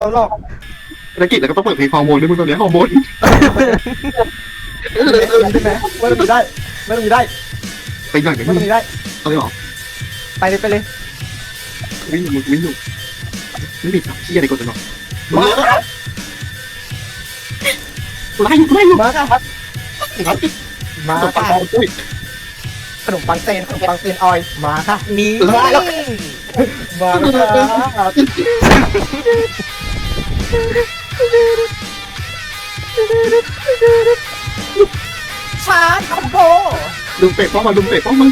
เอาหรอกภารกิจแล้วก็ต้องเปิดเพลงฮอร์โมนด้วยมึงตอนนี้ฮอร์โมนเออเออเออใช่ไหมไม่ต้องมีได้ไม่ต้องมีได้ไปหน่อยไปไม่ต้องมีได้เอาเลยเหรอไปเลยไปเลยวิ่งอยู่มึงวิ่งอยู่ไม่มีที่อะไรกดเลยหรอกมาไล่ไล่มาค่ะครับมาตบปากค่ะอุ้ย ขนมปังเซนขนมปังเซนออยมาค่ะนี่มาแล้วมาค่ะ ชาร์จคอมโบลุงเป็ดป้องมาลุงเป็ดป้องมัน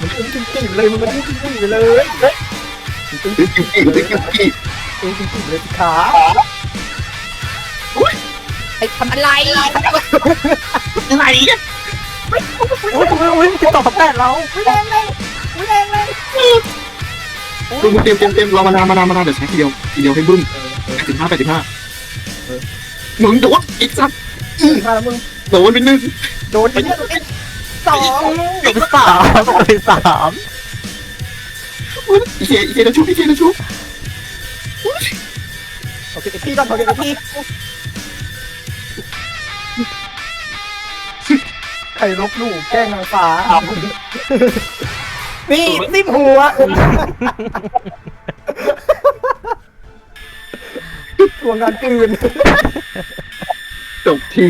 มันตึ้งตึ้งตึ้งเลยมันตึ้งตึ้งตึ้งเลยตึ้งตึ้งติ๊กกิ๊กติ๊กกิ๊กกิ๊กตึ้งตึ้งตึ้งเลยขาไอ้ทำอะไรอะไรโอ้ยโอ้ยโอ้ยจะตอบแปดเราไม่แรงเลยไม่แรงเลย ลุงเตรียมเตรียมเตรียมรอมานานมานานมานานเดี๋ยวใช้ทีเดียวทีเดียวให้บึ้มแปดสิบห้าแปดสิบห้ามึงโดนอีกสักมาแล้วมึงโดนไปหนึ่งโดนไปเนี่ยสองเป็นสามเป็นสามอีเคอีเคนะชุบอีเคนะชุบโอเคพี่ก่อนโอเคพี่ใครลบหลู่แกล้งนางฟ้า นี่นิ่มหัวตัวงานคืน จบที